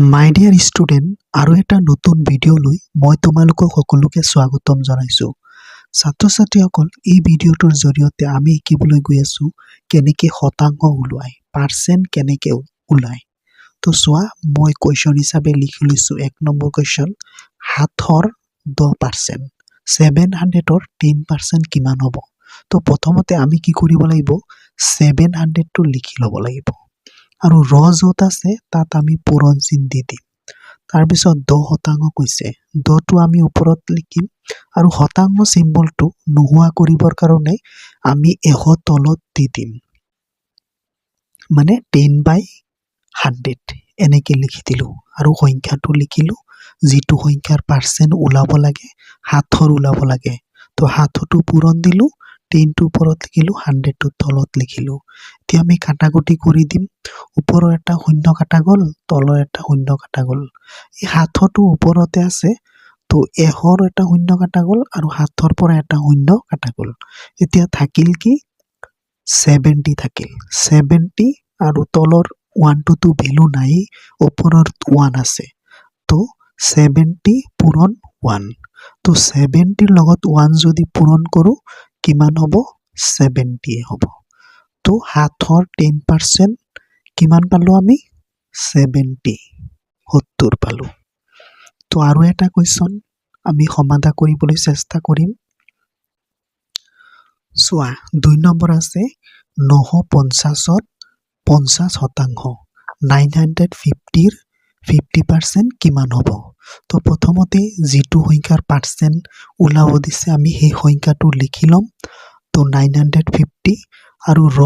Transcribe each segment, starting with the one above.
মাই dear student আৰু এটা নতুন ভিডিঅ'লৈ মই তোমালোকক সকলোকে স্বাগতম জনাইছোঁ। ছাত্ৰ ছাত্ৰীসকল এই ভিডিঅ'টোৰ জৰিয়তে আমি শিকিবলৈ গৈ আছোঁ কেনেকৈ শতাংশ ওলোৱাই পাৰ্চেণ্ট কেনেকৈ ওলায়। তো চোৱা, মই কুৱেশ্যন হিচাপে লিখি লৈছোঁ, এক নম্বৰ কুৱেশ্যন সাতৰ দহ পাৰ্চেণ্ট ছেভেন হাণ্ড্ৰেডৰ টেন পাৰ্চেণ্ট কিমান হ'ব? তো প্ৰথমতে আমি কি কৰিব লাগিব ছেভেন হাণ্ড্ৰেডটো লিখি ল'ব লাগিব। আৰু ৰ য'ত আছে, তাত আমি পূৰণ চিন দি দিম। তাৰপিছত দহ শতাংশ কৈছে দহটো আমি ওপৰত লিখিম আৰু শতাংশ চিম্বলটো নোহোৱা কৰিবৰ কাৰণে আমি এশ তলত দি দিম। মানে টেন বাই হাণ্ড্ৰেড এনেকৈ লিখি দিলোঁ আৰু সংখ্যাটো লিখিলোঁ, যিটো সংখ্যাৰ পাৰ্চেণ্ট ওলাব লাগে সাতৰ ওলাব লাগে। তো সাততো পূৰণ দিলোঁ টেনটো ওপৰত লিখিলোঁ হাণ্ড্ৰেডটো তলত লিখিলোঁ। এতিয়া আমি কাটাকুটি কৰি দিম। ওপৰৰ এটা শূন্য কটা গ'ল, তলৰ এটা শূন্য কটা গ'ল। এই সাতশটো ওপৰতে আছে, তো এশৰ এটা শূন্য কটা গ'ল আৰু সাতৰ পৰা এটা শূন্য কটা গ'ল। এতিয়া থাকিল কি? ছেভেণ্টি থাকিল। ছেভেণ্টি আৰু তলৰ ওৱানটোতো ভেলু নাই ওপৰত ওৱান আছে। তো ছেভেণ্টি পূৰণ ওৱান তো ছেভেণ্টিৰ লগত ওৱান যদি পূৰণ কৰোঁ কিমান হ'ব? ছেভেণ্টিয়ে হ'ব। তো সাতৰ টেন পাৰ্চেণ্ট কিমান পালোঁ আমি? ছেভেণ্টি সত্তৰ পালোঁ। তো আৰু এটা কুৱেশ্যন আমি সমাধা কৰিবলৈ চেষ্টা কৰিম। চোৱা দুই নম্বৰ আছে নশ পঞ্চাছত পঞ্চাছ শতাংশ নাইন হাণ্ড্ৰেড ফিফটিৰ ফিফটি পাৰ্চেণ্ট কিমান হ'ব? তো প্ৰথমতে যিটো সংখ্যাৰ পাৰ্চেণ্ট ওলাব দিছে, আমি সেই সংখ্যাটো লিখি ল'ম। তো নাইন হাণ্ড্ৰেড ফিফটি আৰু ৰ,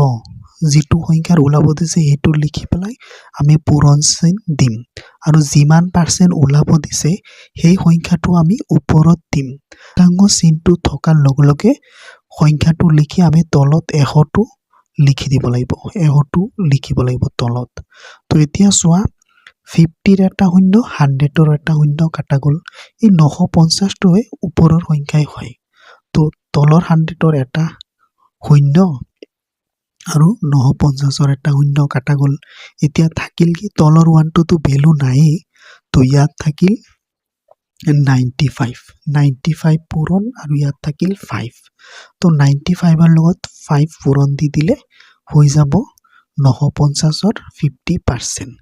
যিটো সংখ্যাৰ ওলাব দিছে, সেইটো লিখি পেলাই আমি পূৰণ চিন দিম। আৰু যিমান পাৰ্চেণ্ট ওলাব দিছে, সেই সংখ্যাটো আমি ওপৰত দিম। শতাংশ চিনটো থকাৰ লগে লগে সংখ্যাটো লিখি আমি তলত এশটো লিখি দিব লাগিব। এশটো লিখিব লাগিব তলত। তো এতিয়া চোৱা ফিফটিৰ এটা শূন্য, হাণ্ড্ৰেডৰ এটা শূন্য কাটা গ'ল। এই নশ পঞ্চাছটোৱে ওপৰৰ সংখ্যাই হয়। তো তলৰ হাণ্ড্ৰেডৰ এটা শূন্য আৰু নশ পঞ্চাছৰ এটা শূন্য কাটা গ'ল। এতিয়া থাকিল কি তলৰ ওৱানটোতো ভেলু নায়েই, তো ইয়াত থাকিল নাইণ্টি ফাইভ নাইণ্টি ফাইভ পূৰণ আৰু ইয়াত থাকিল ফাইভ তো নাইণ্টি ফাইভৰ লগত ফাইভ পূৰণ দি দিলে হৈ যাব নশ পঞ্চাছৰ ফিফটি পাৰ্চেণ্ট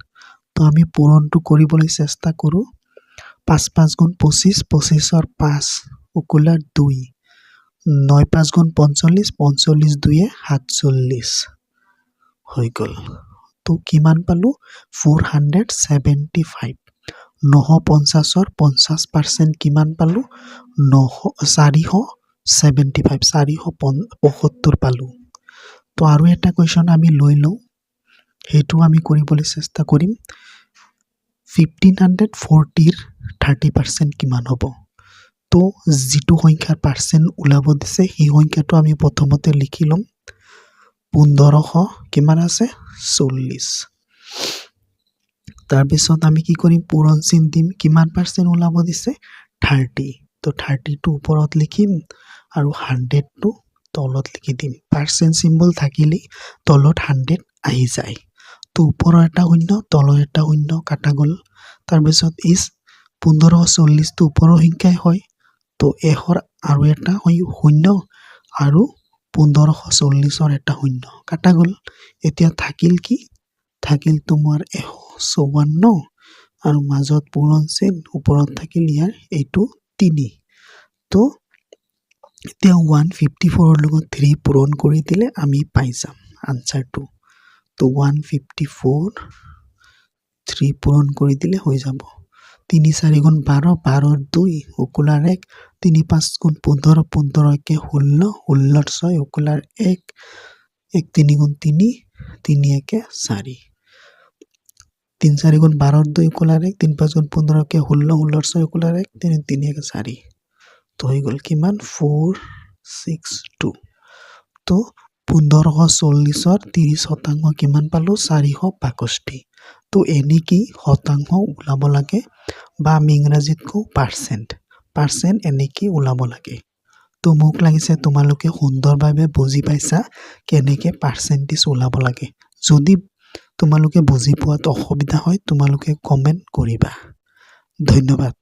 তো আমি পূৰণটো কৰিবলৈ চেষ্টা কৰোঁ। পাঁচ পাঁচ গুণ পঁচিছ, পঁচিছৰ পাঁচ উকুলাৰ দুই। নয়, পাঁচ গুণ পঞ্চল্লিছ পঞ্চল্লিছ দুয়ে সাতচল্লিছ। হৈ গ'ল। তো কিমান পালোঁ? Four hundred seventy five. নশ পঞ্চাছৰ পঞ্চাছ পাৰ্চেণ্ট কিমান পালোঁ? নশ, চাৰিশ ছেভেণ্টি ফাইভ, চাৰিশ পঁয়সত্তৰ পালোঁ। তো আৰু এটা কুৱেশ্যন আমি লৈ লওঁ। সেইটো আমি কৰিবলৈ চেষ্টা কৰিম। ফিফটিন হাণ্ড্ৰেড ফৰ্টিৰ থাৰ্টি পাৰ্চেণ্ট কিমান হ'ব। তো যিটো সংখ্যাৰ পাৰ্চেণ্ট ওলাব দিছে, সেই সংখ্যাটো আমি প্ৰথমতে লিখি ল'ম। পোন্ধৰশ কিমান আছে? চল্লিছ। তাৰপিছত আমি কি কৰিম? পূৰণ চিন দিম। কিমান পাৰ্চেণ্ট ওলাব দিছে? থাৰ্টি তো থাৰ্টিটো ওপৰত লিখিম আৰু হাণ্ড্ৰেডটো তলত লিখি দিম। পাৰ্চেণ্ট চিম্বল থাকিলেই তলত হাণ্ড্ৰেড আহি যায়। তো ওপৰৰ এটা শূন্য, তলৰ এটা শূন্য কাটা গ'ল। তাৰপিছত ইজ পোন্ধৰশ চল্লিছটো ওপৰৰ সংখ্যাই হয়, তো এশৰ আৰু এটা শূন্য আৰু পোন্ধৰশ চল্লিছৰ এটা শূন্য কাটা গ'ল। এতিয়া থাকিল কি? থাকিল তোমাৰ এশ চৌৱন্ন আৰু মাজত পূৰণ চিন, ওপৰত থাকিল ইয়াৰ এইটো তিনি। তো এতিয়া ওৱান ফিফটি ফ'ৰৰ লগত থ্ৰী পূৰণ কৰি দিলে আমি পাই যাম। আনচাৰটো তো ওৱান ফিফটি ফ'ৰ থ্ৰী পূৰণ কৰি দিলে হৈ যাব। তিনি চাৰি গুণ বাৰ দুই উকুলাৰ এক। তিনি পাঁচ গুণ পোন্ধৰ পোন্ধৰ একে ষোল্ল ষোল্লৰ ছয় উকুলাৰ এক। এক তিনি গুণ তিনি তিনি একে চাৰি তিন চাৰি গুণ দুই উকুলাৰ এক। তিনি পাঁচ গুণ পোন্ধৰ ষোল্ল ষোল্লৰ ছয় উকুলাৰ এক। তিনি তিনি একে চাৰি তো হৈ গ'ল কিমান? ফ'ৰ ছিক্স টু তো পোন্ধৰশ চল্লিছৰ ত্ৰিছ শতাংশ কিমান পালোঁ? চাৰিশ বাষষ্ঠি। তো এনেকেই শতাংশ ওলাব লাগে? বা আমি ইংৰাজীত কওঁ পাৰ্চেণ্ট পাৰ্চেণ্ট এনেকেই ওলাব লাগে? তো মোক লাগিছে তোমালোকে সুন্দৰভাৱে বুজি পাইছা কেনেকৈ পাৰ্চেণ্টেজ ওলাব লাগে। যদি তোমালোকে বুজি পোৱাত অসুবিধা হয়, তোমালোকে কমেণ্ট কৰিবা। ধন্যবাদ।